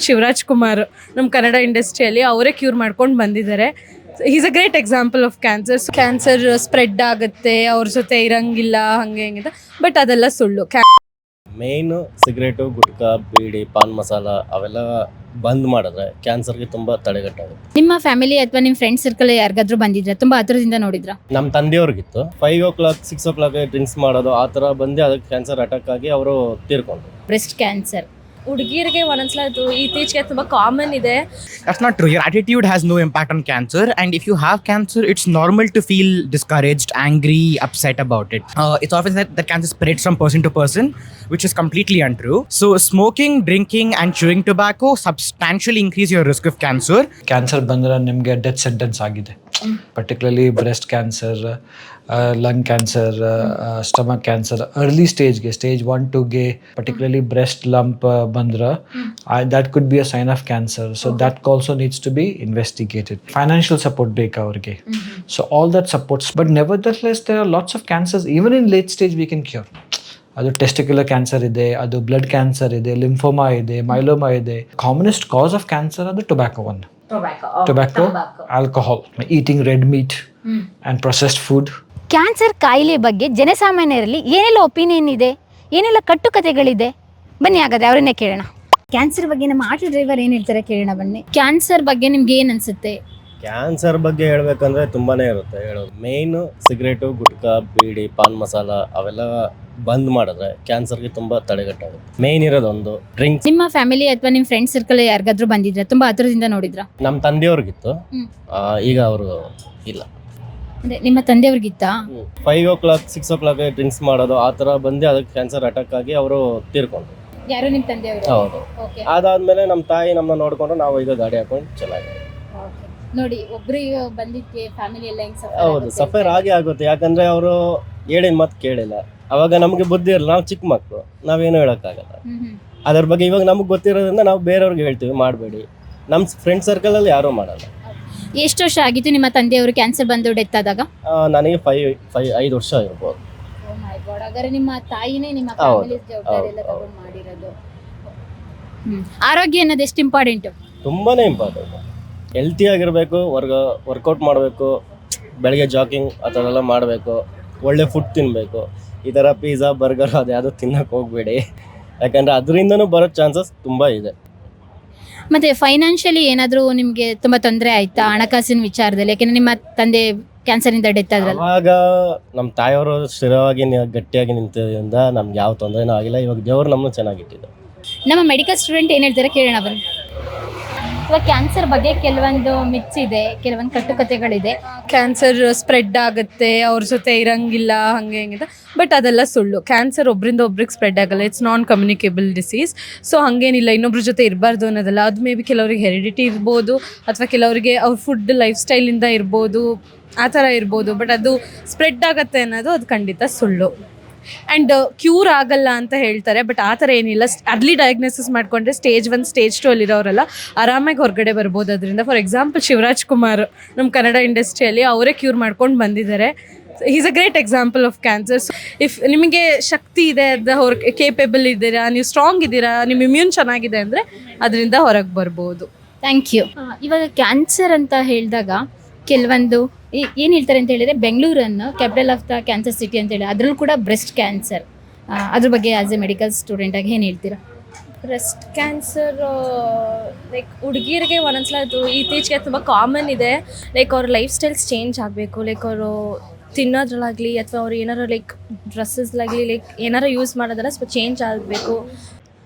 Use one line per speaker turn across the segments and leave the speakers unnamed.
ಶಿವರಾಜ್ ಕುಮಾರ್ ನಮ್ಮ ಕನ್ನಡ ಇಂಡಸ್ಟ್ರಿಯಲ್ಲಿ ಅವರೇ ಕ್ಯೂರ್ ಮಾಡ್ಕೊಂಡು ಬಂದಿದ್ದಾರೆ. Is a great example of cancer cancer spread ಆಗುತ್ತೆ ಅವ್ರ ಜೊತೆ ಇರಂಗಿಲ್ಲ ಹಂಗೆ ಹಿಂಗೆ ಬಟ್ ಅದೆಲ್ಲ ಸುಳ್ಳು.
ಮೇಯ್ನು ಸಿಗರೇಟು ಗುಟ್ಕಾ ಬೀಡಿ ಪಾನ್ ಮಸಾಲ ಅವೆಲ್ಲ ಬಂದ್ ಮಾಡಿದ್ರೆ ಕ್ಯಾನ್ಸರ್ಗೆ ತುಂಬ ತಡೆಗಟ್ಟಾಗುತ್ತೆ.
ನಿಮ್ಮ ಫ್ಯಾಮಿಲಿ ಅಥವಾ ನಿಮ್ಮ ಫ್ರೆಂಡ್ ಸರ್ಕಲ್ ಯಾರಿಗಾದ್ರೂ ಬಂದಿದ್ರೆ ತುಂಬಾ ಹತ್ರದಿಂದ ನೋಡಿದ್ರ?
ನಮ್ಮ ತಂದೆಯವ್ರಿಗಿತ್ತು. Five o'clock six o'clock drinks ಮಾಡೋದು ಆ ಥರ ಬಂದು ಅದಕ್ಕೆ ಕ್ಯಾನ್ಸರ್ ಅಟ್ಯಾಕ್ ಆಗಿ ಅವರು ತೀರ್ಕೊಂಡ್ರು.
ಬ್ರೆಸ್ಟ್ ಕ್ಯಾನ್ಸರ್
ಹುಡುಗಿಯರಿಗೆ ಒಂದೊಂದ್ಸಲ ಅದು ಇತ್ತೀಚೆಗೆ ತುಂಬ ಕಾಮನ್ ಇದೆ
That's not true. Your attitude has no impact on cancer, and if you have cancer, it's normal to feel discouraged, angry, upset about it. Uh, it's often that, that cancer spreads from person to person, which is completely untrue. So, smoking, drinking, and chewing tobacco substantially increase your risk of cancer.
Cancer ಬಂದರೆ ನಿಮಗೆ death sentence ಆಗಿದೆ particularly breast cancer lung cancer stomach cancer early ಸ್ಟೇಜ್ಗೆ stage one ಟುಗೆ particularly breast lump ಬಂದ್ರೆ that could be a sign of cancer so that also needs to be investigated financial support ಬೇಕು ಅವ್ರಿಗೆ so all that supports but nevertheless there are lots of cancers even in late stage we can cure ಅದು testicular cancer ಇದೆ ಅದು blood cancer ಇದೆ lymphoma ಇದೆ myeloma ಇದೆ commonest cause of cancer ಅದು tobacco one tobacco alcohol eating red meat and processed food
cancer ಕಾಯಿಲೆ ಬಗ್ಗೆ ಜನಸಾಮಾನ್ಯರಲ್ಲಿ ಏನೆಲ್ಲ ಒಪಿನಿಯನ್ ಇದೆ? ಏನೆಲ್ಲ ಕಟ್ಟುಕತೆಗಳಿದೆ ಬನ್ನಿ ಹಾಗಾದ್ರೆ ಅವರನ್ನೇ ಕೇಳೋಣ. ಕ್ಯಾನ್ಸರ್ ಬಗ್ಗೆ ನಮ್ಮ ಆಟೋ ಡ್ರೈವರ್ ಏನು ಹೇಳ್ತಾರೆ ಕೇಳೋಣ ಬನ್ನಿ. ಕ್ಯಾನ್ಸರ್ ಬಗ್ಗೆ ನಿಮ್ಗೆ ಏನು ಅನ್ಸುತ್ತೆ?
ಕ್ಯಾನ್ಸರ್ ಬಗ್ಗೆ ಹೇಳ್ಬೇಕಂದ್ರೆ ತುಂಬಾನೇ ಇರುತ್ತೆ. ಹೇಳೋದು ಮೇಯ್ನು ಸಿಗರೇಟು ಗುಟ್ಕಾ ಬೀಡಿ ಪಾನ್ ಮಸಾಲ ಅವೆಲ್ಲ ಬಂದ್ ಮಾಡಿದ್ರೆ ಕ್ಯಾನ್ಸರ್ಗೆ ತುಂಬಾ ತಡೆಗಟ್ಟಾಗುತ್ತೆ. ಮೇಯ್ನ್ ಇರೋದೊಂದು ಡ್ರಿಂಕ್
ನಿಮ್ಮ ಫ್ಯಾಮಿಲಿ ಅಥವಾ ನಿಮ್ಮ ಫ್ರೆಂಡ್ ಸರ್ಕಲ್ ಯಾರಿಗಾದ್ರೂ ಬಂದಿದ್ರೆ ತುಂಬಾ ಹತ್ರದಿಂದ ನೋಡಿದ್ರ?
ನಮ್ಮ ತಂದೆಯವ್ರಿಗಿತ್ತು. ಈಗ ಅವರು ಇಲ್ಲ.
ಅಂದ್ರೆ ನಿಮ್ಮ ತಂದೆಯವ್ರಿಗಿತ್ತಾ?
Five o'clock six o'clock drinks ಮಾಡೋದು ಆ ಥರ ಬಂದು ಅದಕ್ಕೆ ಕ್ಯಾನ್ಸರ್ ಅಟ್ಯಾಕ್ ಆಗಿ ಅವರು ತೀರ್ಕೊಂಡ್ರು.
ಯಾರು ನಿಮ್ಮ ತಂದೆಯವರು?
ಹೌದು.
ಓಕೆ
ಅದಾದ್ಮೇಲೆ ನಮ್ಮ ತಾಯಿ ನಮ್ಮನ್ನ ನೋಡ್ಕೊಂಡು ನಾವು ಈಗ ಗಾಡಿ ಹಾಕೊಂಡು ಚೆನ್ನಾಗಿ
ನೋಡಿ ಒಬ್ರಿಗೆ ಬಂದಿದ್ದೆ ಫ್ಯಾಮಿಲಿ ಎಲ್ಲ ಹೆಂಗ್ suffer
ಹೌದು
ಆಗುತ್ತೆ
ಸಫರ್. ಆಗೇ ಆಗುತ್ತೆ. ಯಾಕಂದ್ರೆ ಅವರು ಹೇಳಿದ ಮಾತು ಕೇಳಿಲ್ಲ. ಅವಾಗ ನಮಗೆ ಬುದ್ಧಿ ಇರಲ್ಲ ನಾವು ಚಿಕ್ಕ ಮಕ್ಕಳು. ನಾವೇನು ಹೇಳೋಕ್ಕಾಗಲ್ಲ.
ಹ್ಮ್, ಹ್ಮ್.
ಅದ್ರ ಬಗ್ಗೆ ಇವಾಗ ನಮಗೆ ಗೊತ್ತಿರೋದ್ರಿಂದ ನಾವು ಬೇರೆಯವ್ರಿಗೆ ಹೇಳ್ತೀವಿ ಮಾಡಬೇಡಿ. ನಮ್ಮ ಫ್ರೆಂಡ್ ಸರ್ಕಲಲ್ಲಿ ಯಾರೂ ಮಾಡಲ್ಲ.
ಎಷ್ಟು ವರ್ಷ ಆಗಿತ್ತು ನಿಮ್ಮ ತಂದೆಯವರು ಕ್ಯಾನ್ಸರ್ ಬಂದು ಡೆತ್ ಆದಾಗ?
ಆ, ನನಗೆ ಫೈವ್ ಫೈವ್ ಐದು ವರ್ಷ ಇರ್ಬೋದು
ಹಾಗಾದ್ರೆ ನಿಮ್ಮ ತಾಯಿನೇ ನಿಮ್ಮ
ಹೌದು,
ಫ್ಯಾಮಿಲಿ ಜವಾಬ್ದಾರಿ ಎಲ್ಲ
ಹೌದು,
ತಗೊಂಡು ಮಾಡಿರೋದು. ಹ್ಮ್. ಆರೋಗ್ಯ ಅನ್ನೋದು ಎಷ್ಟು ಇಂಪಾರ್ಟೆಂಟ್
ತುಂಬಾನೇ ಇಂಪಾರ್ಟೆಂಟ್ ಹೆಲ್ತಿ ಆಗಿರಬೇಕು ವರ್ಗ ವರ್ಕೌಟ್ ಮಾಡಬೇಕು ಬೆಳಗ್ಗೆ ಜಾಗಿಂಗ್ ಆ ಥರ ಎಲ್ಲ ಮಾಡಬೇಕು ಒಳ್ಳೆ ಫುಡ್ ತಿನ್ನಬೇಕು ಈ ಥರ ಪಿಜ್ಜಾ ಬರ್ಗರ್ ಅದು ಯಾವುದೂ ತಿನ್ನಕ್ಕೆ ಹೋಗಬೇಡಿ. ಯಾಕಂದರೆ ಅದರಿಂದನೂ ಬರೋ ಚಾನ್ಸಸ್ ತುಂಬ ಇದೆ.
ಮತ್ತೆ ಫೈನಾನ್ಷಿಯಲಿ ಏನಾದರೂ ನಿಮಗೆ ತುಂಬಾ ತೊಂದರೆ ಆಯ್ತಾ ಹಣಕಾಸಿನ ವಿಚಾರದಲ್ಲಿ? ಯಾಕೆಂದ್ರೆ ನಿಮ್ಮ ತಂದೆ ಕ್ಯಾನ್ಸರ್ ಇಂದ ಡೆತ್ ಆದ್ರಲ್ಲ
ಅವಾಗ ನಮ್ಮ ತಾಯಿಯವರು ಸ್ಥಿರವಾಗಿ ನಿ- ಗಟ್ಟಿಯಾಗಿ ನಿಂತಿದ್ದರಿಂದ ನಮ್ಗೆ ಯಾವ ತೊಂದರೆನೂ ಆಗಿಲ್ಲ. ಇವಾಗ ದೇವರು ನಮ್ಮನ್ನು ಚೆನ್ನಾಗಿಟ್ಟಿದ್ದು
ನಮ್ಮ ಮೆಡಿಕಲ್ ಸ್ಟೂಡೆಂಟ್ ಏನು ಹೇಳ್ತಾರೆ? ಕೇಳೋಣ ಬನ್ನಿ. ಇವಾಗ ಕ್ಯಾನ್ಸರ್ ಬಗ್ಗೆ ಕೆಲವೊಂದು ಮಿಚ್ ಇದೆ, ಕೆಲವೊಂದು ಕಟ್ಟುಕತೆಗಳಿದೆ
ಕ್ಯಾನ್ಸರ್ ಸ್ಪ್ರೆಡ್ ಆಗುತ್ತೆ, ಅವ್ರ ಜೊತೆ ಇರಂಗಿಲ್ಲ, ಹಂಗೆ ಹಿಂಗೆ ಬಟ್ ಅದೆಲ್ಲ ಸುಳ್ಳು. ಕ್ಯಾನ್ಸರ್ ಒಬ್ರಿಂದ ಒಬ್ರಿಗೆ ಸ್ಪ್ರೆಡ್ ಆಗಲ್ಲ. It's non communicable disease so ಹಂಗೇನಿಲ್ಲ. ಇನ್ನೊಬ್ರ ಜೊತೆ ಇರಬಾರ್ದು ಅನ್ನೋದಲ್ಲ. ಅದು ಮೇ ಬಿ ಕೆಲವರಿಗೆ ಹೆರಿಡಿಟಿ ಇರ್ಬೋದು, ಅಥವಾ ಕೆಲವರಿಗೆ ಅವ್ರ ಫುಡ್ ಲೈಫ್ ಸ್ಟೈಲಿಂದ ಇರ್ಬೋದು, ಆ ಥರ ಇರ್ಬೋದು. ಬಟ್ ಅದು ಸ್ಪ್ರೆಡ್ ಆಗತ್ತೆ ಅನ್ನೋದು ಅದು ಖಂಡಿತ ಸುಳ್ಳು. ಆ್ಯಂಡ್ ಕ್ಯೂರ್ ಆಗಲ್ಲ ಅಂತ ಹೇಳ್ತಾರೆ ಬಟ್ ಆ ಥರ ಏನಿಲ್ಲ. ಅರ್ಲಿ ಡಯಾಗ್ನೋಸಿಸ್ ಮಾಡಿಕೊಂಡ್ರೆ ಸ್ಟೇಜ್ ಒನ್ ಸ್ಟೇಜ್ ಟು ಅಲ್ಲಿರೋರೆಲ್ಲ ಆರಾಮಾಗಿ ಹೊರಗಡೆ ಬರ್ಬೋದು. ಅದರಿಂದ ಫಾರ್ ಎಕ್ಸಾಂಪಲ್ ಶಿವರಾಜ್ ಕುಮಾರ್ ನಮ್ಮ ಕನ್ನಡ ಇಂಡಸ್ಟ್ರಿಯಲ್ಲಿ ಅವರೇ ಕ್ಯೂರ್ ಮಾಡ್ಕೊಂಡು ಬಂದಿದ್ದಾರೆ. Is a great example of cancer if ನಿಮಗೆ ಶಕ್ತಿ ಇದೆ ಅದು ಅವ್ರ ಕೇಪೇಬಲ್ ಇದ್ದೀರಾ ನೀವು ಸ್ಟ್ರಾಂಗ್ ಇದ್ದೀರಾ ನಿಮ್ಮ ಇಮ್ಯೂನ್ ಚೆನ್ನಾಗಿದೆ ಅಂದರೆ ಅದರಿಂದ ಹೊರಗೆ ಬರ್ಬೋದು.
ಥ್ಯಾಂಕ್ ಯು ಇವಾಗ ಕ್ಯಾನ್ಸರ್ ಅಂತ ಹೇಳಿದಾಗ ಕೆಲವೊಂದು ಏನು ಹೇಳ್ತಾರೆ ಅಂತ ಹೇಳಿದ್ರೆ ಬೆಂಗಳೂರನ್ನು capital of the cancer city ಅಂತ ಹೇಳಿ ಅದರಲ್ಲೂ ಕೂಡ ಬ್ರೆಸ್ಟ್ ಕ್ಯಾನ್ಸರ್ ಅದ್ರ ಬಗ್ಗೆ ಆಸ್ ಎ ಮೆಡಿಕಲ್ ಸ್ಟೂಡೆಂಟ್ ಆಗಿ ಏನು ಹೇಳ್ತೀರಾ?
ಬ್ರೆಸ್ಟ್ ಕ್ಯಾನ್ಸರ್ ಲೈಕ್ ಹುಡುಗಿಯರಿಗೆ ಒಂದೊಂದ್ಸಲ ಅದು ಇತ್ತೀಚೆಗೆ ತುಂಬ ಕಾಮನ್ ಇದೆ. ಲೈಕ್ ಅವ್ರ ಲೈಫ್ ಸ್ಟೈಲ್ಸ್ ಚೇಂಜ್ ಆಗಬೇಕು. ಲೈಕ್ ಅವರು ತಿನ್ನೋದ್ರಲ್ಲಾಗಲಿ ಅಥವಾ ಅವ್ರು ಏನಾರು ಲೈಕ್ ಡ್ರೆಸ್ಸಸ್ಲಾಗಲಿ ಲೈಕ್ ಏನಾರು ಯೂಸ್ ಮಾಡೋದೆಲ್ಲ ಸ್ವಲ್ಪ ಚೇಂಜ್ ಆಗಬೇಕು.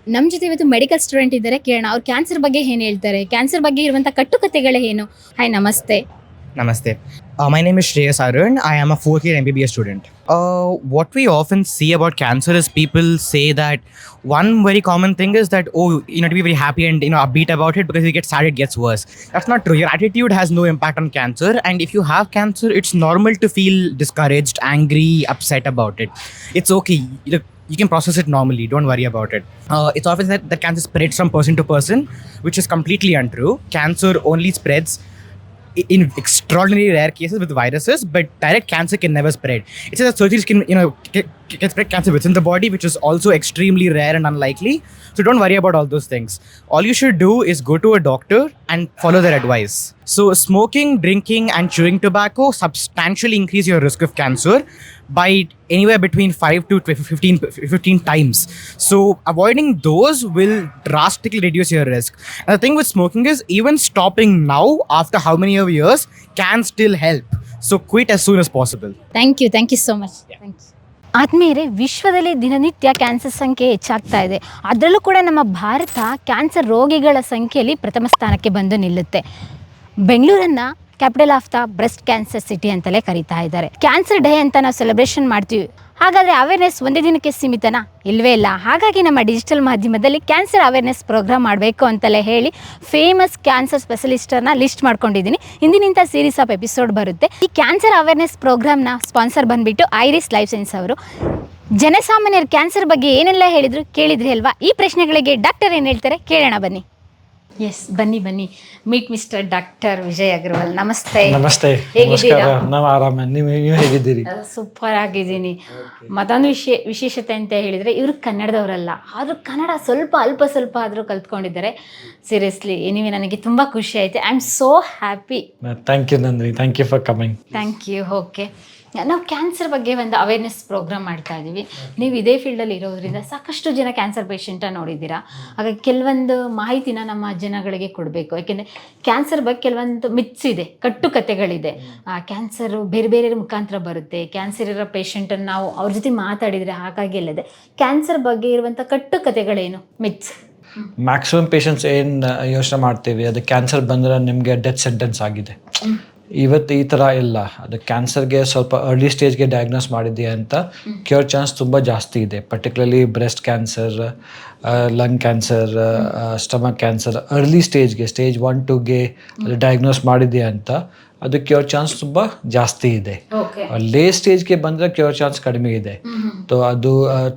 ನಮ್ಮ ಜೊತೆ ಇವತ್ತು ಮೆಡಿಕಲ್ ಸ್ಟೂಡೆಂಟ್ ಇದ್ದಾರೆ. ಕೇಳೋಣ. ಅವ್ರು ಕ್ಯಾನ್ಸರ್ ಬಗ್ಗೆ ಏನು ಹೇಳ್ತಾರೆ? ಕ್ಯಾನ್ಸರ್ ಬಗ್ಗೆ ಇರುವಂಥ ಕಟ್ಟುಕತೆಗಳೇ ಏನು ಹಾಯ್ ನಮಸ್ತೆ.
Namaste. Uh, my name is Shreyas Arun. I am a fourth year MBBS student. Uh, what we often see about cancer is people say that one very common thing is that, oh, you know, to be very happy and, you know, upbeat about it because if you get sad, it gets worse. That's not true. Your attitude has no impact on cancer. And if you have cancer, it's normal to feel discouraged, angry, upset about it. It's okay. You, you can process it normally. Don't worry about it. Uh, it's often that, that cancer spreads from person to person, which is completely untrue. Cancer only spreads in extraordinarily rare cases with viruses, but direct cancer can never spread. It says that surgeries can, you know, ca- can spread cancer within the body, which is also extremely rare and unlikely. So don't worry about all those things. All you should do is go to a doctor and follow their advice. So, smoking, drinking, and chewing tobacco substantially increase your risk of cancer by anywhere between 5 to 15, 15 times. So, avoiding those will drastically reduce your risk. And the thing with smoking is, even stopping now, after how many years, can still help. So, quit as soon as possible.
Thank you. Thank you so much. Yeah. Thank you. ಆದ್ಮೇಲೆ ವಿಶ್ವದಲ್ಲಿ ದಿನನಿತ್ಯ cancer ಸಂಖ್ಯೆ ಹೆಚ್ಚಾಗ್ತಾ ಇದೆ. ಅದರಲ್ಲೂ ಕೂಡ ನಮ್ಮ Bharat cancer ರೋಗಿಗಳ ಸಂಖ್ಯೆಯಲ್ಲಿ ಪ್ರಥಮ ಸ್ಥಾನಕ್ಕೆ ಬಂದು ನಿಲ್ಲುತ್ತೆ. ಬೆಂಗಳೂರನ್ನು capital of the breast cancer city ಅಂತಲೇ ಕರೀತಾ ಇದ್ದಾರೆ. ಕ್ಯಾನ್ಸರ್ ಡೇ ಅಂತ ನಾವು ಸೆಲೆಬ್ರೇಷನ್ ಮಾಡ್ತೀವಿ. ಹಾಗಾದರೆ ಅವೇರ್ನೆಸ್ ಒಂದೇ ದಿನಕ್ಕೆ ಸೀಮಿತನಾ? ಇಲ್ವೇ ಇಲ್ಲ. ಹಾಗಾಗಿ ನಮ್ಮ ಡಿಜಿಟಲ್ ಮಾಧ್ಯಮದಲ್ಲಿ ಕ್ಯಾನ್ಸರ್ ಅವೇರ್ನೆಸ್ ಪ್ರೋಗ್ರಾಮ್ ಮಾಡಬೇಕು ಅಂತಲೇ ಹೇಳಿ ಫೇಮಸ್ ಕ್ಯಾನ್ಸರ್ ಸ್ಪೆಷಲಿಸ್ಟರ್ನ ಲಿಸ್ಟ್ ಮಾಡ್ಕೊಂಡಿದ್ದೀನಿ. ಹಿಂದಿನಿಂದ ಸೀರೀಸ್ ಆಫ್ ಎಪಿಸೋಡ್ ಬರುತ್ತೆ. ಈ ಕ್ಯಾನ್ಸರ್ ಅವೇರ್ನೆಸ್ ಪ್ರೋಗ್ರಾಮ್ನ ಸ್ಪಾನ್ಸರ್ ಬಂದ್ಬಿಟ್ಟು ಐರಿಸ್ ಲೈಫ್ ಸೈನ್ಸ್ ಅವರು. ಜನಸಾಮಾನ್ಯರು ಕ್ಯಾನ್ಸರ್ ಬಗ್ಗೆ ಏನೆಲ್ಲ ಹೇಳಿದ್ರು ಕೇಳಿದ್ರಿ ಅಲ್ವಾ? ಈ ಪ್ರಶ್ನೆಗಳಿಗೆ ಡಾಕ್ಟರ್ ಏನು ಹೇಳ್ತಾರೆ? ಕೇಳೋಣ ಬನ್ನಿ. ಎಸ್ ಬನ್ನಿ ಬನ್ನಿ. Meet mister doctor Vijay Agarwal ನಮಸ್ತೆ.
ನಮಸ್ತೆ? ನಮಸ್ಕಾರ. ನಾವು ಆರಾಮ. ನೀವು ನೀವು ಹೇಗಿದ್ದೀರಿ?
ಸೂಪರ್ ಆಗಿದ್ದೀನಿ. ಮತ್ತೊಂದು ವಿಶೇ ವಿಶೇಷತೆ ಅಂತ ಹೇಳಿದರೆ ಇವರು ಕನ್ನಡದವರಲ್ಲ. ಆದರೂ ಕನ್ನಡ ಸ್ವಲ್ಪ ಅಲ್ಪ ಸ್ವಲ್ಪ ಆದರೂ ಕಲ್ತ್ಕೊಂಡಿದ್ದಾರೆ. ಸೀರಿಯಸ್ಲಿ ಎನಿವೆ ನನಗೆ ತುಂಬ ಖುಷಿ ಆಯ್ತು. I am so happy
thank you ನಂದ್ರಿ thank you for coming
thank you okay ನಾವು ಕ್ಯಾನ್ಸರ್ ಬಗ್ಗೆ ಒಂದು ಅವೇರ್ನೆಸ್ ಪ್ರೋಗ್ರಾಮ್ ಮಾಡ್ತಾ ಇದ್ದೀವಿ ನೀವು ಇದೇ ಫೀಲ್ಡಲ್ಲಿ ಇರೋದ್ರಿಂದ ಸಾಕಷ್ಟು ಜನ ಕ್ಯಾನ್ಸರ್ ಪೇಷಂಟ ನೋಡಿದ್ದೀರಾ? ಹಾಗಾಗಿ ಕೆಲವೊಂದು ಮಾಹಿತಿನ ನಮ್ಮ ಜನಗಳಿಗೆ ಕೊಡಬೇಕು. ಯಾಕೆಂದರೆ ಕ್ಯಾನ್ಸರ್ ಬಗ್ಗೆ ಕೆಲವೊಂದು ಮಿತ್ಸ್ ಇದೆ ಕಟ್ಟು ಕತೆಗಳಿದೆ. ಕ್ಯಾನ್ಸರು ಬೇರೆ ಬೇರೆ ಮುಖಾಂತರ ಬರುತ್ತೆ. ಕ್ಯಾನ್ಸರ್ ಇರೋ ಪೇಷಂಟನ್ನು ನಾವು ಅವ್ರ ಜೊತೆ ಮಾತಾಡಿದರೆ ಹಾಗಾಗಿ ಅಲ್ಲದೆ ಕ್ಯಾನ್ಸರ್ ಬಗ್ಗೆ ಇರುವಂಥ ಕಟ್ಟು ಕಥೆಗಳೇನು ಮಿತ್ಸ್
ಮ್ಯಾಕ್ಸಿಮಮ್ ಪೇಷಂಟ್ಸ್ ಏನು ಯೋಚನೆ ಮಾಡ್ತೀವಿ? ಅದು ಕ್ಯಾನ್ಸರ್ ಬಂದರೆ ನಿಮಗೆ ಡೆತ್ ಸೆಂಟೆನ್ಸ್ ಆಗಿದೆ. ಇವತ್ತು ಈ ಥರ ಇಲ್ಲ. ಅದು ಕ್ಯಾನ್ಸರ್ಗೆ ಸ್ವಲ್ಪ ಅರ್ಲಿ ಸ್ಟೇಜ್ಗೆ ಡಯಾಗ್ನೋಸ್ ಮಾಡಿದ್ಯಾ ಅಂತ ಕ್ಯೂರ್ ಚಾನ್ಸ್ ತುಂಬ ಜಾಸ್ತಿ ಇದೆ. Particularly breast cancer lung cancer stomach cancer early ಸ್ಟೇಜ್ಗೆ stage one ಟುಗೆ ಡಯಾಗ್ನೋಸ್ ಮಾಡಿದ್ಯಾ ಅಂತ ಅದು ಕ್ಯೂರ್ ಚಾನ್ಸ್ ತುಂಬ ಜಾಸ್ತಿ ಇದೆ. ಲೇ ಸ್ಟೇಜ್ಗೆ ಬಂದರೆ ಕ್ಯೂರ್ ಚಾನ್ಸ್ ಕಡಿಮೆ ಇದೆ. ಸೊ ಅದು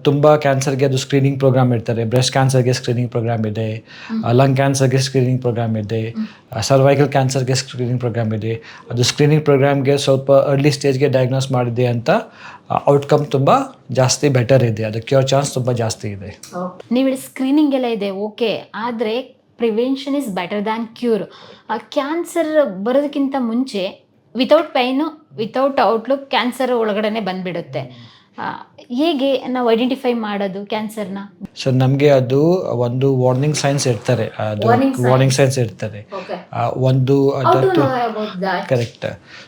ತುಂಬ ಕ್ಯಾನ್ಸರ್ಗೆ ಅದು ಸ್ಕ್ರೀನಿಂಗ್ ಪ್ರೋಗ್ರಾಮ್ ಇರ್ತಾರೆ ಬ್ರೆಸ್ಟ್ ಕ್ಯಾನ್ಸರ್ಗೆ ಸ್ಕ್ರೀನಿಂಗ್ ಪ್ರೋಗ್ರಾಮ್ ಇದೆ. ಲಂಗ್ ಕ್ಯಾನ್ಸರ್ಗೆ ಸ್ಕ್ರೀನಿಂಗ್ ಪ್ರೋಗ್ರಾಮ್ ಇದೆ. ಸರ್ವೈಕಲ್ ಕ್ಯಾನ್ಸರ್ಗೆ ಸ್ಕ್ರೀನಿಂಗ್ ಪ್ರೋಗ್ರಾಮ್ ಇದೆ. ಅದು ಸ್ಕ್ರೀನಿಂಗ್ ಪ್ರೋಗ್ರಾಮ್ಗೆ ಸ್ವಲ್ಪ ಅರ್ಲಿ ಸ್ಟೇಜ್ಗೆ ಡಯಾಗ್ನೋಸ್ ಮಾಡಿದೆ ಅಂತ ಔಟ್ಕಮ್ ತುಂಬ ಜಾಸ್ತಿ ಬೆಟರ್ ಇದೆ. ಅದು ಕ್ಯೂರ್ ಚಾನ್ಸ್ ತುಂಬ ಜಾಸ್ತಿ ಇದೆ.
ನೀವು ಸ್ಕ್ರೀನಿಂಗ್ ಎಲ್ಲ ಇದೆ ಓಕೆ ಆದರೆ prevention is better than cure cancer ಬರೋದಕ್ಕಿಂತ ಮುಂಚೆ without pain without outlook cancer ಒಳಗಡೆ ಬಂದುಬಿಡುತ್ತೆ. ಹೇಗೆ ನಾವು ಐಡೆಂಟಿಫೈ ಮಾಡೋದು ಕ್ಯಾನ್ಸರ್ನ
ಸೊ ನಮಗೆ ಅದು ಒಂದು ವಾರ್ನಿಂಗ್ ಸೈನ್ಸ್ ಇರ್ತಾರೆ ಅದು
Warning signs.
ವಾರ್ನಿಂಗ್ ಸೈನ್ಸ್ ಇರ್ತಾರೆ ಆ, ಒಂದು ಅದು correct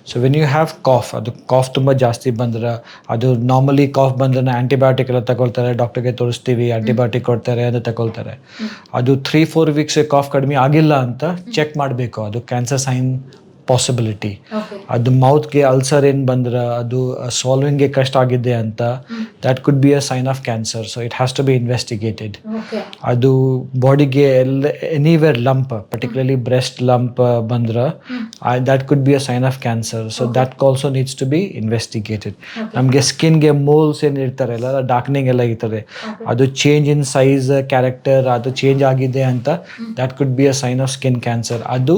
so when you have cough ಅದು ಕಾಫ್ ತುಂಬ ಜಾಸ್ತಿ ಬಂದ್ರೆ ಅದು ನಾರ್ಮಲಿ ಕಾಫ್ ಬಂದ್ರೆ ಆ್ಯಂಟಿಬಯೋಟಿಕ್ ಎಲ್ಲ ತಗೊಳ್ತಾರೆ. ಡಾಕ್ಟರ್ಗೆ ತೋರಿಸ್ತೀವಿ ಆ್ಯಂಟಿಬಯೋಟಿಕ್ ಕೊಡ್ತಾರೆ ಅಂತ ತಗೊಳ್ತಾರೆ. ಅದು ತ್ರೀ ಫೋರ್ ವೀಕ್ಸ್ ಕಾಫ್ ಕಡಿಮೆ ಆಗಿಲ್ಲ ಅಂತ ಚೆಕ್ ಮಾಡಬೇಕು. ಅದು ಕ್ಯಾನ್ಸರ್ ಸೈನ್ ಪಾಸಿಬಿಲಿಟಿ ಅದು ಮೌತ್ಗೆ ಅಲ್ಸರ್ ಏನು ಬಂದ್ರೆ ಅದು ಸಾಲ್ವಿಂಗ್ಗೆ ಕಷ್ಟ ಆಗಿದೆ ಅಂತ that could be a sign of cancer so it has to be
investigated
ಅದು ಬಾಡಿಗೆ ಎಲ್ಲ anywhere lump particularly breast lump ಬಂದ್ರೆ that could be a sign of cancer so that also needs to be investigated ನಮಗೆ ಸ್ಕಿನ್ಗೆ moles ಏನು ಇರ್ತಾರೆ ಎಲ್ಲ ಡಾರ್ಕ್ನಿಂಗ್ ಎಲ್ಲ ಇರ್ತಾರೆ ಅದು ಚೇಂಜ್ ಇನ್ ಸೈಜ್ ಕ್ಯಾರೆಕ್ಟರ್ ಅದು ಚೇಂಜ್ ಆಗಿದೆ ಅಂತ that could be a sign of skin cancer ಅದು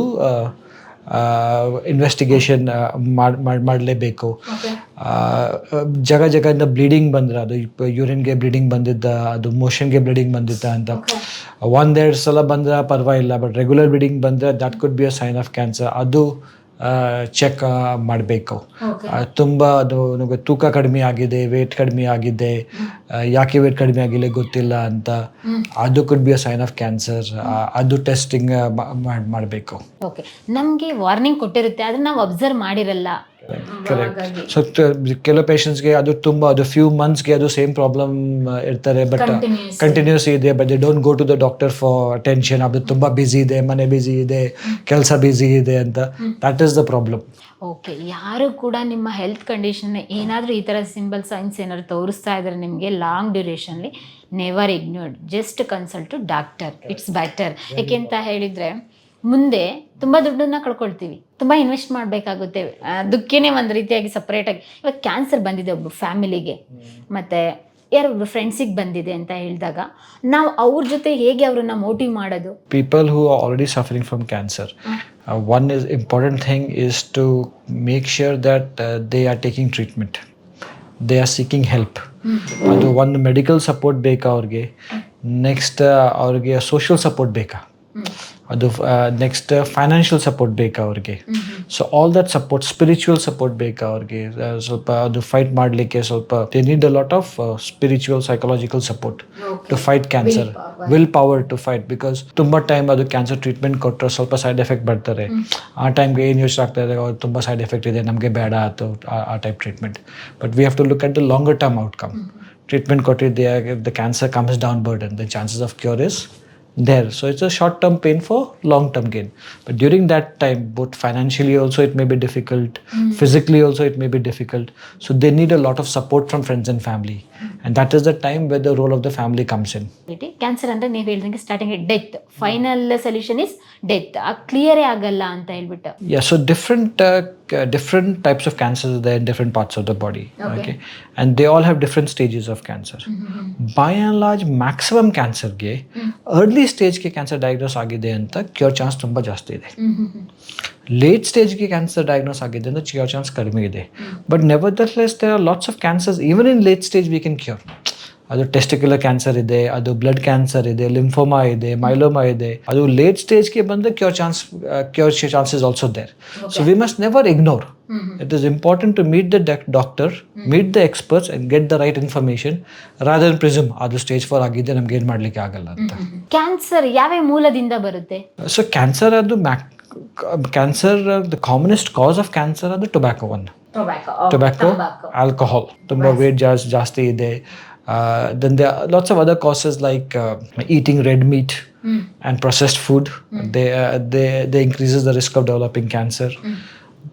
ಇನ್ವೆಸ್ಟಿಗೇಷನ್ ಮಾಡಲೇಬೇಕು. ಜಗ ಜಗದಿಂದ ಬ್ಲೀಡಿಂಗ್ ಬಂದ್ರೆ ಅದು ಯೂರಿನ್ಗೆ ಬ್ಲೀಡಿಂಗ್ ಬಂದಿದ್ದ ಅದು ಮೋಷನ್ಗೆ ಬ್ಲೀಡಿಂಗ್ ಬಂದಿದ್ದ ಅಂತ. ಒಂದೆರಡು ಸಲ ಬಂದ್ರೆ ಪರವಾಗಿಲ್ಲ ಬಟ್ ರೆಗ್ಯುಲರ್ ಬ್ಲೀಡಿಂಗ್ ಬಂದರೆ that could be a sign of cancer ಅದು ಚೆಕ್ ಮಾಡಬೇಕು. ತುಂಬ ಅದು ನಮಗೆ ತೂಕ ಕಡಿಮೆ ಆಗಿದೆ ವೇಟ್ ಕಡಿಮೆ ಆಗಿದೆ. ಯಾಕೆ ವೇಟ್ ಕಡಿಮೆ ಆಗಿಲ್ಲ ಗೊತ್ತಿಲ್ಲ ಅಂತ. ಅದು could be a sign of cancer ಅದು ಟೆಸ್ಟಿಂಗ್ ಮಾಡಬೇಕು.
ಓಕೆ ನಮಗೆ ವಾರ್ನಿಂಗ್ ಕೊಟ್ಟಿರುತ್ತೆ ಆದರೆ ನಾವು ಅಬ್ಸರ್ವ್ ಮಾಡಿರಲ್ಲ.
ಕರೆಕ್ಟ್ ಸೊ ಕೆಲವು ಪೇಷಂಟ್ಸ್ಗೆ ಅದು ತುಂಬ ಅದು ಫ್ಯೂ ಮಂತ್ಸ್ಗೆ ಅದು ಸೇಮ್ ಪ್ರಾಬ್ಲಮ್ ಇರ್ತಾರೆ ಬಟ್ ಕಂಟಿನ್ಯೂಸ್ ಇದೆ but they don't go to the doctor for attention ಅದು ತುಂಬ ಬ್ಯುಸಿ ಇದೆ ಮನೆ ಬ್ಯುಸಿ ಇದೆ ಕೆಲಸ ಬ್ಯುಸಿ ಇದೆ ಅಂತ. That is the problem
okay ಯಾರು ಕೂಡ ನಿಮ್ಮ ಹೆಲ್ತ್ ಕಂಡೀಷನ್ ಏನಾದರೂ ಈ ಥರ ಸಿಂಬಲ್ ಸೈನ್ಸ್ ಏನಾದ್ರು ತೋರಿಸ್ತಾ ಇದ್ದಾರೆ ನಿಮಗೆ long ಡ್ಯೂರೇಷನ್ಲಿ never ignored just consult to doctor it's better ಯಾಕೆ ಅಂತ ಹೇಳಿದರೆ ಮುಂದೆ ತುಂಬ ದುಡ್ಡನ್ನ ಕಳ್ಕೊಳ್ತೀವಿ. ತುಂಬ ಇನ್ವೆಸ್ಟ್ ಮಾಡಬೇಕಾಗುತ್ತೆ. ಅದಕ್ಕೇನೆ ಒಂದು ರೀತಿಯಾಗಿ ಸಪ್ರೇಟಾಗಿ ಇವಾಗ ಕ್ಯಾನ್ಸರ್ ಬಂದಿದೆ ಒಬ್ಬ ಫ್ಯಾಮಿಲಿಗೆ ಮತ್ತು ಯಾರೊಬ್ರು ಫ್ರೆಂಡ್ಸಿಗೆ ಬಂದಿದೆ ಅಂತ ಹೇಳಿದಾಗ ನಾವು ಅವ್ರ ಜೊತೆ ಹೇಗೆ ಅವ್ರನ್ನ ಮೋಟಿವ್ ಮಾಡೋದು?
People who are already suffering from cancer one is important thing is to make sure that they are taking treatment they are seeking help. ಅದು ಒಂದು ಮೆಡಿಕಲ್ ಸಪೋರ್ಟ್ ಬೇಕಾ ಅವ್ರಿಗೆ? ನೆಕ್ಸ್ಟ್ ಅವ್ರಿಗೆ ಸೋಷಿಯಲ್ ಸಪೋರ್ಟ್ ಬೇಕಾ? ಅದು ನೆಕ್ಸ್ಟ್ ಫೈನಾನ್ಷಿಯಲ್ ಸಪೋರ್ಟ್ ಬೇಕಾ ಅವ್ರಿಗೆ? So all that support spiritual support ಬೇಕಾ ಅವ್ರಿಗೆ? ಸ್ವಲ್ಪ ಅದು ಫೈಟ್ ಮಾಡಲಿಕ್ಕೆ ಸ್ವಲ್ಪ they need a lot of spiritual psychological support to fight cancer will power to fight because ತುಂಬ ಟೈಮ್ ಅದು ಕ್ಯಾನ್ಸರ್ ಟ್ರೀಟ್ಮೆಂಟ್ ಕೊಟ್ಟರೆ ಸ್ವಲ್ಪ ಸೈಡ್ ಎಫೆಕ್ಟ್ ಬರ್ತಾರೆ. ಆ ಟೈಮ್ಗೆ ಏನು ಯೂಸ್ ಆಗ್ತಾ ಇದೆ ಅವ್ರು ತುಂಬ ಸೈಡ್ ಎಫೆಕ್ಟ್ ಇದೆ ನಮಗೆ ಬೇಡ ಆಯ್ತು ಆ type treatment but we have to look at the longer term outcome treatment ಕೊಟ್ಟಿದ್ದೆ the cancer comes down burden the chances of cure is there. So it's a short term pain for long term gain. But during that time both financially also it may be difficult hmm. physically also it may be difficult. So they need a lot of support from friends and family and that is the time where the role of the family comes in
cancer ಅಂದರೆ ನೀವು ಹೇಳಿದಂಗೆ starting death final solution is death ಕ್ಲಿಯರೇ ಆಗಲ್ಲ ಅಂತ ಹೇಳ್ಬಿಟ್ಟು
yeah so different uh, c- different types of cancers are there in different parts of the body okay, and they all have different stages of cancer by and large maximum cancer ಗೆ early stage ಗೆ cancer diagnose ಆಗಿದೆ ಅಂತ cure chance ತುಂಬ ಜಾಸ್ತಿ ಇದೆ late ಸ್ಟೇಜ್ಗೆ cancer diagnose ಆಗಿದೆ ಅಂದ್ರೆ cure chance ಕಡಿಮೆ ಇದೆ. But nevertheless there are lots of cancers even in late stage we can cure ಅದು ಟೆಸ್ಟಿಕ್ಯುಲರ್ ಕ್ಯಾನ್ಸರ್ ಇದೆ ಅದು ಬ್ಲಡ್ ಕ್ಯಾನ್ಸರ್ ಇದೆ ಲಿಂಫೋಮಾ ಇದೆ ಮೈಲೋಮಾ ಇದೆ. ಅದು ಲೇಟ್ ಸ್ಟೇಜ್ಗೆ ಬಂದು cure chance cure chance is also there so we must never ignore it is important to meet the doctor meet the experts and get the right information rather prism ಅದು stage four ಆಗಿದ್ದೆ ನಮ್ಗೆ ಏನು ಮಾಡಲಿಕ್ಕೆ ಆಗಲ್ಲ ಅಂತ.
Cancer ಯಾವ ಮೂಲದಿಂದ ಬರುತ್ತೆ?
ಸೊ ಕ್ಯಾನ್ಸರ್ ಅದು ಮ್ಯಾಕ್ cancer the commonest cause of cancer ಅದು ಟೊಬ್ಯಾಕೊ ಒನ್ ಟೊಬ್ಯಾಕೊ ಆಲ್ಕೋಹಾಲ್ ತುಂಬ ವೇಟ್ ಜಾಸ್ತಿ ಜಾಸ್ತಿ ಇದೆ then the lots of other causes like eating red meat and processed food they they they increases the risk of developing cancer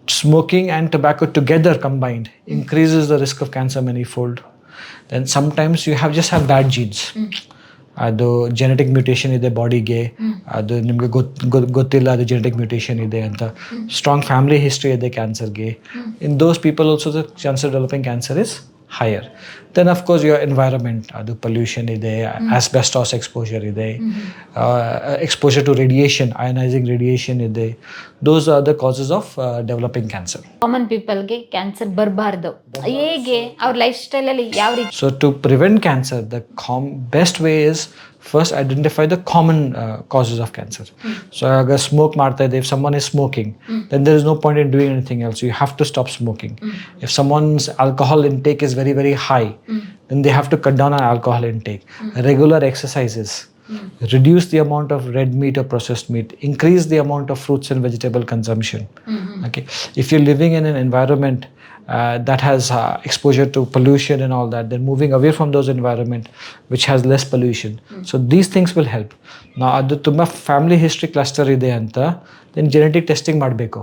smoking and tobacco together combined increases the risk of cancer manyfold then sometimes you have just have bad genes ಅದು genetic mutation ಇದೆ ಬಾಡಿಗೆ ಅದು ನಿಮಗೆ ಗೊತ್ತು ಗೊತ್ತಿಲ್ಲ ಅದು genetic mutation ಇದೆ ಅಂತ. ಸ್ಟ್ರಾಂಗ್ ಫ್ಯಾಮಿಲಿ ಹಿಸ್ಟ್ರಿ ಇದೆ ಕ್ಯಾನ್ಸರ್ಗೆ in those people also the chances developing cancer is higher then of course your environment ಅದು ಪೊಲ್ಯೂಷನ್ ಇದೆ ಆಸ್ಬೆಸ್ಟಾಸ್ ಎಕ್ಸ್ಪೋಜರ್ ಇದೆ exposure to radiation ionising radiation ಇದೆ. Those are the causes of developing cancer
common ಪೀಪಲ್ಗೆ cancer ಬರಬಾರ್ದು. ಹೇಗೆ? ಅವ್ರ life ಸ್ಟೈಲಲ್ಲಿ ಯಾವ ರೀತಿ?
So to prevent cancer the calm best way is first identify the common uh, causes of cancer. Hmm. So agar smoke marta if someone is smoking, hmm. then there is no point in doing anything else. You have to stop smoking. Hmm. If someone's alcohol intake is very very high, then they have to cut down on alcohol intake. Regular exercises. Reduce the amount of red meat or processed meat. Increase the amount of fruits and vegetable consumption. Okay. If you're living in an environment uh, that has uh, exposure to pollution and all that, then moving away from those environment which has less pollution. So these things will help. Now ಅದು ತುಂಬ family history cluster ಇದೆ ಅಂತ then genetic testing ಮಾಡಬೇಕು.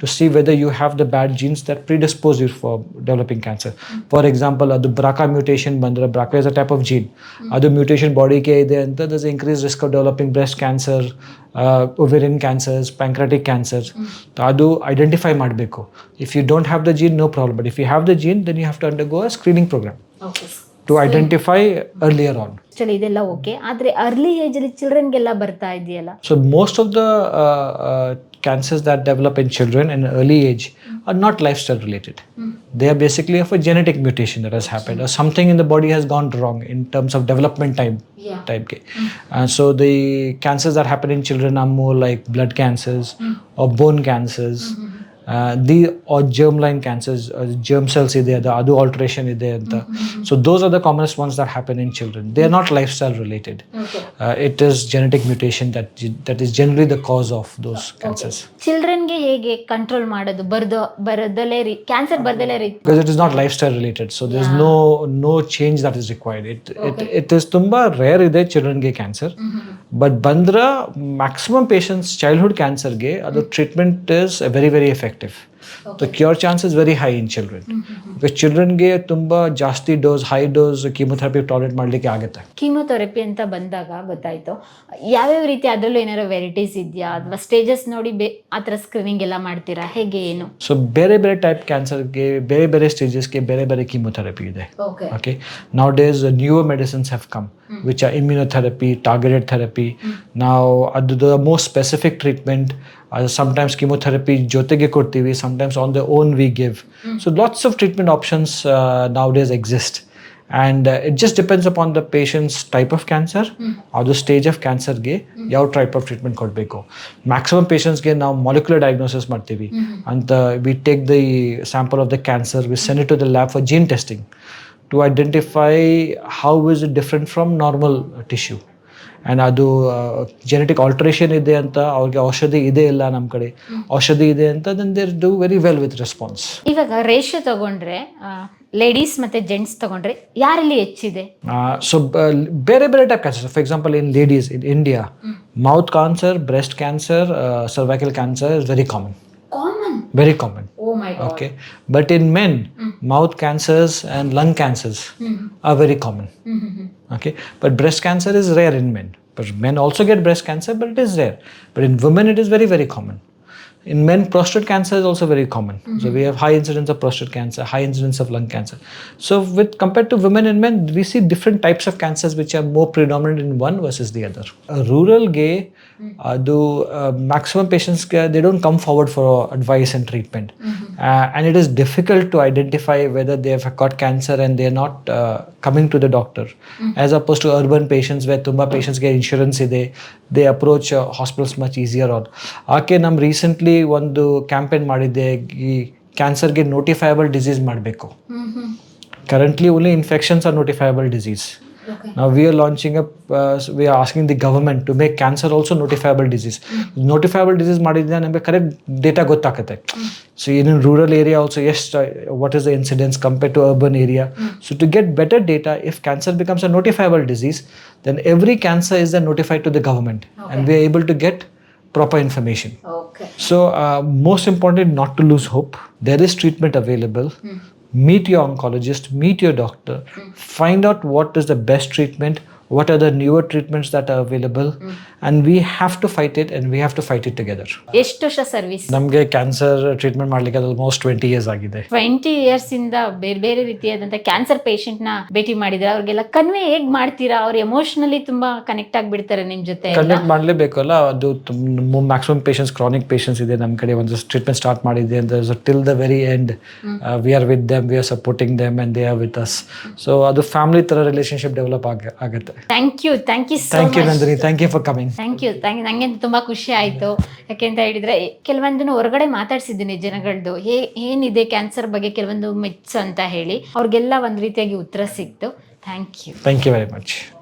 To see whether you have the bad genes that predispose you for developing cancer for example ಅದು BRCA mutation ಬಂದರೆ BRCA is a type of gene ಅದು mutation ಬಾಡಿಗೆ ಇದೆ ಅಂತ thus increase risk of developing breast cancer ovarian cancers pancreatic cancers ಅದು identify ಮಾಡಬೇಕು. If you don't have the gene no problem but if you have the gene then you have to undergo a screening programme to identify earlier on
actually ಇದೆಲ್ಲ okay ಆದರೆ early ಏಜಲ್ಲಿ ಅಲ್ಲಿ ಚಿಲ್ಡ್ರನ್ಗೆಲ್ಲ ಬರ್ತಾ ಇದೆಯಲ್ಲ
So most of the uh, uh, cancers that develop in children in early age are not lifestyle related. They are basically of a genetic mutation that has happened, or something in the body has gone wrong in terms of development time. Type K. And so the cancers that happen in children are more like blood cancers or bone cancers. The uh germ line cancers germ cells ಇದೆ ಅದು ಅದು alteration ಇದೆ ಅಂತ. So those are the commons ones that happen in children they are not lifestyle related it is genetic mutation that is generally the cause of those cancers
ಚಿಲ್ಡ್ರನ್ಗೆ ಹೇಗೆ control ಮಾಡೋದು? ಬರ್ದೋ ಬರದಲ್ಲೇ ರೀ ಕ್ಯಾನ್ಸರ್ ಬರ್ದಲ್ಲೇ ರೀ?
Because it is not lifestyle related so there is no no change that is required it it it is ತುಂಬ rare ಇದೆ ಚಿಲ್ಡ್ರನ್ಗೆ ಕ್ಯಾನ್ಸರ್ ಬಟ್ ಬಂದ್ರ ಮ್ಯಾಕ್ಸಿಮಮ್ ಪೇಷನ್ಸ್ ಚೈಲ್ಡ್ಹುಡ್ ಕ್ಯಾನ್ಸರ್ಗೆ ಅದು treatment is very very effect effective. The cure chance is very high in children because ಚಿಲ್ಡ್ರನ್ಗೆ ತುಂಬ ಜಾಸ್ತಿ dose high dose chemotherapy tolerate ಮಾಡಲಿಕ್ಕೆ ಆಗುತ್ತೆ.
ಕೀಮೋಥೆರಪಿ ಅಂತ ಬಂದಾಗ ಗೊತ್ತಾಯ್ತು. ಯಾವ್ಯಾವ ರೀತಿ ಅದರಲ್ಲೂ ಏನಾದ್ರು ವೆರೈಟೀಸ್ ಇದೆಯಾ? ಅಥವಾ ಸ್ಟೇಜಸ್ ನೋಡಿ ಬೇ ಆ ಥರ ಸ್ಕ್ರೀನಿಂಗ್ ಎಲ್ಲ ಮಾಡ್ತೀರಾ? ಹೇಗೆ ಏನು?
ಸೊ ಬೇರೆ ಬೇರೆ ಟೈಪ್ ಕ್ಯಾನ್ಸರ್ಗೆ ಬೇರೆ ಬೇರೆ ಸ್ಟೇಜಸ್ಗೆ ಬೇರೆ ಬೇರೆ ಕೀಮೊಥೆರಪಿ ಇದೆ. Okay nowadays new medicines have come which are immunotherapy targeted therapy ನಾವು ಅದು most specific the more specific treatment uh, sometimes chemotherapy ಜೊತೆಗೆ ಕೊಡ್ತೀವಿ sometimes on their own we give so lots of treatment options uh, nowadays exist and uh, it just depends upon the patient's type of cancer or the stage of ಕ್ಯಾನ್ಸರ್ಗೆ ಯಾವ type of treatment ಕೊಡಬೇಕು maximum ಪೇಷಂಟ್ಸ್ಗೆ ನಾವು molecular diagnosis ಮಾಡ್ತೀವಿ ಅಂತ we take the sample of the cancer we send it to the lab for gene testing to identify how is it different from normal tissue And ಅದು genetic alteration ಇದೆ ಅಂತ ಅವ್ರಿಗೆ ಔಷಧಿ ಇದೆ ಇಲ್ಲ ನಮ್ಮ ಕಡೆ. ಔಷಧಿ ಇದೆ ಅಂತ then there do very well with response
ಇವಾಗ ರೇಷಿಯೋ ತಗೊಂಡ್ರೆ ಲೇಡೀಸ್ ಮತ್ತೆ ಜೆಂಟ್ಸ್ ತಗೊಂಡ್ರೆ ಯಾರಲ್ಲಿ ಹೆಚ್ಚಿದೆ?
ಸೊ ಬೇರೆ ಬೇರೆ type cancer for example in ladies in India mouth cancer breast cancer cervical cancer is very common
common
very common
Oh oh my
okay. But in men mm-hmm. mouth cancers and lung cancers mm-hmm. are very common. Mm-hmm. Okay. But breast cancer is rare in men. But men also get breast cancer but it is rare. But in women it is very very common in men, prostate cancer is also very common. Mm-hmm. So we have high incidence of prostate cancer, high incidence of lung cancer. So with compared to women and men, we see different types of cancers which are more predominant in one versus the other. A rural gay, uh, though uh, maximum patients uh, they don't come forward for advice and treatment, mm-hmm. uh, and it is difficult to identify whether they have got cancer and they are not uh, coming to the doctor, mm-hmm. as opposed to urban patients where tumba patients get insurance, they they approach uh, hospitals much easier. On, okay, recently recently ಒಂದು campaign ಮಾಡಿದ್ದೆ ಈ ಕ್ಯಾನ್ಸರ್ಗೆ notifiable disease ಮಾಡಬೇಕು. Currently only infections are notifiable disease ನಾವು we are launching up we are asking the government to make cancer also cancer disease notifiable disease ಮಾಡಿದ್ರೆ ನಮಗೆ correct data ಗೊತ್ತಾಗುತ್ತೆ. So in rural area also ಎಷ್ಟು what is the incidence compare to urban area so to get better data if cancer becomes a notifiable disease then every cancer is the notified to the government and we are able to get proper information.
Okay
so, uh, most important, not to lose hope. There is treatment available. Hmm. Meet your oncologist, meet your doctor, hmm. find out what is the best treatment, what are the newer treatments that are available, hmm. And we have to fight it and we have to fight it together.
ಎಷ್ಟು ವರ್ಷ service
ನಮಗೆ cancer treatment ಮಾಡಲಿಕ್ಕೆ almost twenty years ಆಗಿದೆ.
Twenty years ಇಂದ ಬೇರೆ ಬೇರೆ ರೀತಿಯಾದಂತಹ cancer ಪೇಷಂಟ್ನ ಭೇಟಿ ಮಾಡಿದ್ರೆ ಅವ್ರಿಗೆಲ್ಲ ಕನ್ವೆ ಹೇಗ್ ಮಾಡ್ತೀರಾ? ಅವ್ರು ಎಮೋಷನಲಿ ತುಂಬಾ ಕನೆಕ್ಟ್ ಆಗ್ಬಿಡ್ತಾರೆ ನಿಮ್ ಜೊತೆ.
ಕನೆಕ್ಟ್ ಮಾಡಲೇಬೇಕಲ್ಲ ಅದು ಮ್ಯಾಕ್ಸಿಮಮ್ ಪೇಷಂಟ್ಸ್ ಕ್ರಾನಿಕ್ ಪೇಷಂಟ್ಸ್ ಇದೆ ನಮ್ಮ ಕಡೆ ಒಂದು ಟ್ರೀಟ್ಮೆಂಟ್ ಸ್ಟಾರ್ಟ್ ಮಾಡಿದೆ ಅಂತ till the very end we are with them we are supporting them and they are with us so ಅದು ಫ್ಯಾಮಿಲಿ ಥರ ರಿಲೇಷನ್ಶಿಪ್ ಡೆವಲಪ್ ಆಗ ಆಗುತ್ತೆ.
Thank you thank
you thank you Nandini thank you for
coming thank you thank ನನಗೆ ತುಂಬ ಖುಷಿ ಆಯಿತು. ಯಾಕೆಂತ ಹೇಳಿದ್ರೆ, ಕೆಲವೊಂದನ್ನು ಹೊರಗಡೆ ಮಾತಾಡ್ಸಿದ್ದೀನಿ ಜನಗಳದ್ದು ಹೇ, ಏನಿದೆ ಕ್ಯಾನ್ಸರ್ ಬಗ್ಗೆ ಕೆಲವೊಂದು ಮಿಥ್ಸ್ ಅಂತ ಹೇಳಿ. ಅವ್ರಿಗೆಲ್ಲ ಒಂದು ರೀತಿಯಾಗಿ ಉತ್ತರ ಸಿಕ್ತು. Thank you
thank you very much